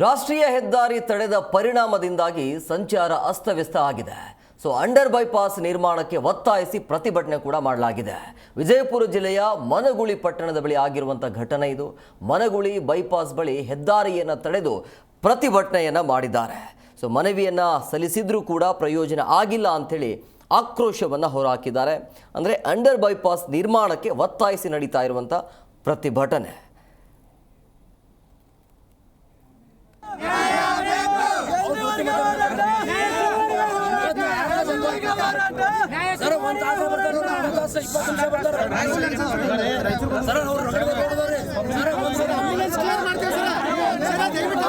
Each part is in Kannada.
ರಾಷ್ಟ್ರೀಯ ಹೆದ್ದಾರಿ ತಡೆದ ಪರಿಣಾಮದಿಂದಾಗಿ ಸಂಚಾರ ಅಸ್ತವ್ಯಸ್ತ ಆಗಿದೆ. ಸೊ ಅಂಡರ್ ಬೈಪಾಸ್ ನಿರ್ಮಾಣಕ್ಕೆ ಒತ್ತಾಯಿಸಿ ಪ್ರತಿಭಟನೆ ಕೂಡ ಮಾಡಲಾಗಿದೆ. ವಿಜಯಪುರ ಜಿಲ್ಲೆಯ ಮನಗುಳಿ ಪಟ್ಟಣದ ಬಳಿ ಆಗಿರುವಂಥ ಘಟನೆ ಇದು. ಮನಗುಳಿ ಬೈಪಾಸ್ ಬಳಿ ಹೆದ್ದಾರಿಯನ್ನು ತಡೆದು ಪ್ರತಿಭಟನೆಯನ್ನು ಮಾಡಿದ್ದಾರೆ. ಸೊ ಮನವಿಯನ್ನು ಸಲ್ಲಿಸಿದ್ರೂ ಕೂಡ ಪ್ರಯೋಜನ ಆಗಿಲ್ಲ ಅಂಥೇಳಿ ಆಕ್ರೋಶವನ್ನು ಹೊರಹಾಕಿದ್ದಾರೆ. ಅಂದರೆ ಅಂಡರ್ ಬೈಪಾಸ್ ನಿರ್ಮಾಣಕ್ಕೆ ಒತ್ತಾಯಿಸಿ ನಡೀತಾ ಇರುವಂಥ ಪ್ರತಿಭಟನೆ. ಸರ್ ಒಂದು ತಾಸು ಬರ್ತಾರೆ ಒಂದು ತಾಸು ಇಪ್ಪತ್ತು ನಿಮಿಷ ಬರ್ತಾರೆ. ಸರ್ ಅವ್ರು ಸರ್ ಒಂದ್ clear ಮಾಡ್ತೀವಿ ಸರ್. ಸರ್ ದಯವಿಟ್ಟು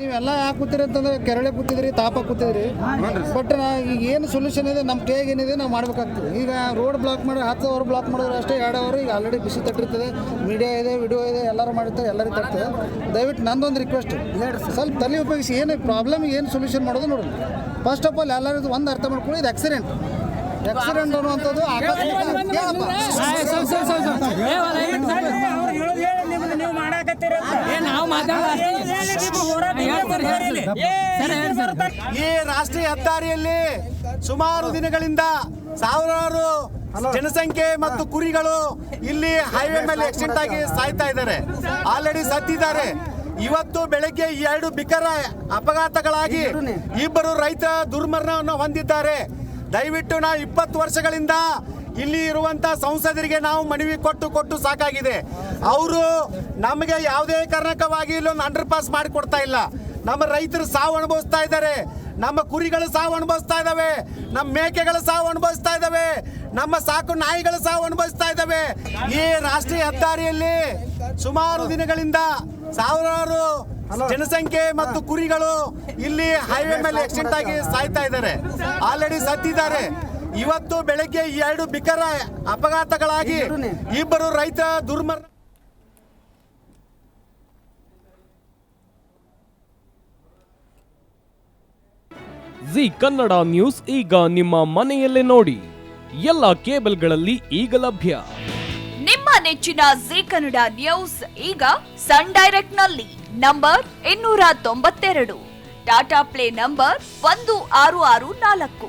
ನೀವೆಲ್ಲ ಯಾಕೆ ಕೂತಿರಿ ಅಂತಂದ್ರೆ ಕೆರಳೆ ಕೂತಿದ್ರಿ ತಾಪ ಕೂತಿದ್ರಿ. ಬಟ್ ಈಗ ಏನು ಸೊಲ್ಯೂಷನ್ ಇದೆ ನಮ್ಮ ಕೈಗೆ ಏನಿದೆ ನಾವು ಮಾಡ್ಬೇಕಾಗ್ತದೆ. ಈಗ ರೋಡ್ ಬ್ಲಾಕ್ ಮಾಡಿ ಹತ್ತು ಅವರ್ ಬ್ಲಾಕ್ ಮಾಡಿದ್ರೆ ಅಷ್ಟೇ ಎರಡು ಅವರು ಈಗ ಆಲ್ರೆಡಿ ಬಿಸಿ ತಟ್ಟಿರ್ತದೆ. ಮೀಡಿಯಾ ಇದೆ ವಿಡಿಯೋ ಇದೆ ಎಲ್ಲರೂ ಮಾಡಿರ್ತಾರೆ ಎಲ್ಲರಿಗೂ ತರ್ತದೆ ದಯವಿಟ್ಟು ನಂದೊಂದು ರಿಕ್ವೆಸ್ಟ್ ಸ್ವಲ್ಪ ತಲೆ ಉಪಯೋಗಿಸಿ ಏನು ಪ್ರಾಬ್ಲಮ್ ಏನು ಸೊಲ್ಯೂಷನ್ ಮಾಡೋದು ನೋಡಿ ಫಸ್ಟ್ ಆಫ್ ಆಲ್ ಎಲ್ಲರಿಗೂ ಒಂದು ಅರ್ಥ ಮಾಡ್ಕೊಳ್ಳಿ ಇದು ಆಕ್ಸಿಡೆಂಟ್ ಆಕ್ಸಿಡೆಂಟ್ ಅನ್ನುವಂಥದ್ದು ಆಕಸ್ಮಿಕ ಈ ರಾಷ್ಟ್ರೀಯ ಹೆದ್ದಾರಿಯಲ್ಲಿ ಸುಮಾರು ದಿನಗಳಿಂದ ಸಾವಿರಾರು ಜನಸಂಖ್ಯೆ ಮತ್ತು ಕುರಿಗಳು ಇಲ್ಲಿ ಹೈವೇ ಮೇಲೆ ಆಕ್ಸಿಡೆಂಟ್ ಆಗಿ ಸಾಯ್ತಾ ಇದ್ದಾರೆ. ಆಲ್ರೆಡಿ ಸತ್ತಿದ್ದಾರೆ. ಇವತ್ತು ಬೆಳಗ್ಗೆ ಎರಡು ಬಿಕರ ಅಪಘಾತಗಳಾಗಿ ಇಬ್ಬರು ರೈತ ದುರ್ಮರಣವನ್ನು ಹೊಂದಿದ್ದಾರೆ. ದಯವಿಟ್ಟು ನಾವು ಇಪ್ಪತ್ತು ವರ್ಷಗಳಿಂದ ಇಲ್ಲಿ ಇರುವಂತ ಸಂಸದರಿಗೆ ನಾವು ಮನವಿ ಕೊಟ್ಟು ಕೊಟ್ಟು ಸಾಕಾಗಿದೆ. ಅವರು ನಮಗೆ ಯಾವುದೇ ಕಾರಣಕವಾಗಿ ಇಲ್ಲೊಂದು ಅಂಡರ್ ಪಾಸ್ ಮಾಡಿಕೊಡ್ತಾ ಇಲ್ಲ. ನಮ್ಮ ರೈತರು ಸಾವು ಅನುಭವಿಸ್ತಾ ಇದ್ದಾರೆ. ನಮ್ಮ ಕುರಿಗಳು ಸಾವು ಅನುಭವಿಸ್ತಾ ಇದ್ದಾವೆ. ನಮ್ಮ ಮೇಕೆಗಳು ಸಾವು ಅನುಭವಿಸ್ತಾ ಇದ್ದಾವೆ. ನಮ್ಮ ಸಾಕು ನಾಯಿಗಳು ಸಾವು ಅನುಭವಿಸ್ತಾ ಇದ್ದಾವೆ. ಈ ರಾಷ್ಟ್ರೀಯ ಹೆದ್ದಾರಿಯಲ್ಲಿ ಸುಮಾರು ದಿನಗಳಿಂದ ಸಾವಿರಾರು ಜನಸಂಖ್ಯೆ ಮತ್ತು ಕುರಿಗಳು ಇಲ್ಲಿ ಹೈವೇ ಮೇಲೆ ಆಕ್ಸಿಡೆಂಟ್ ಆಗಿ ಸಾಯ್ತಾ ಇದ್ದಾರೆ. ಆಲ್ರೆಡಿ ಸತ್ತಿದ್ದಾರೆ. ಇವತ್ತು ಬೆಳಗ್ಗೆ ಎರಡು ಬಿಕರ ಅಪಘಾತಗಳಾಗಿ ಇಬ್ಬರು ರೈತ ದುರ್ಮರಣ ಜಿ ಕನ್ನಡ ನ್ಯೂಸ್ ಈಗ ನಿಮ್ಮ ಮನೆಯಲ್ಲೇ ನೋಡಿ. ಎಲ್ಲ ಕೇಬಲ್ಗಳಲ್ಲಿ ಈಗ ಲಭ್ಯ. ನಿಮ್ಮ ನೆಚ್ಚಿನ ಜಿ ಕನ್ನಡ ನ್ಯೂಸ್ ಈಗ ಸನ್ ಡೈರೆಕ್ಟ್ನಲ್ಲಿ ನಂಬರ್ ಇನ್ನೂರ ತೊಂಬತ್ತೆರಡು. ಟಾಟಾ ಪ್ಲೇ ನಂಬರ್ ಒಂದು ಆರು ಆರು ನಾಲ್ಕು.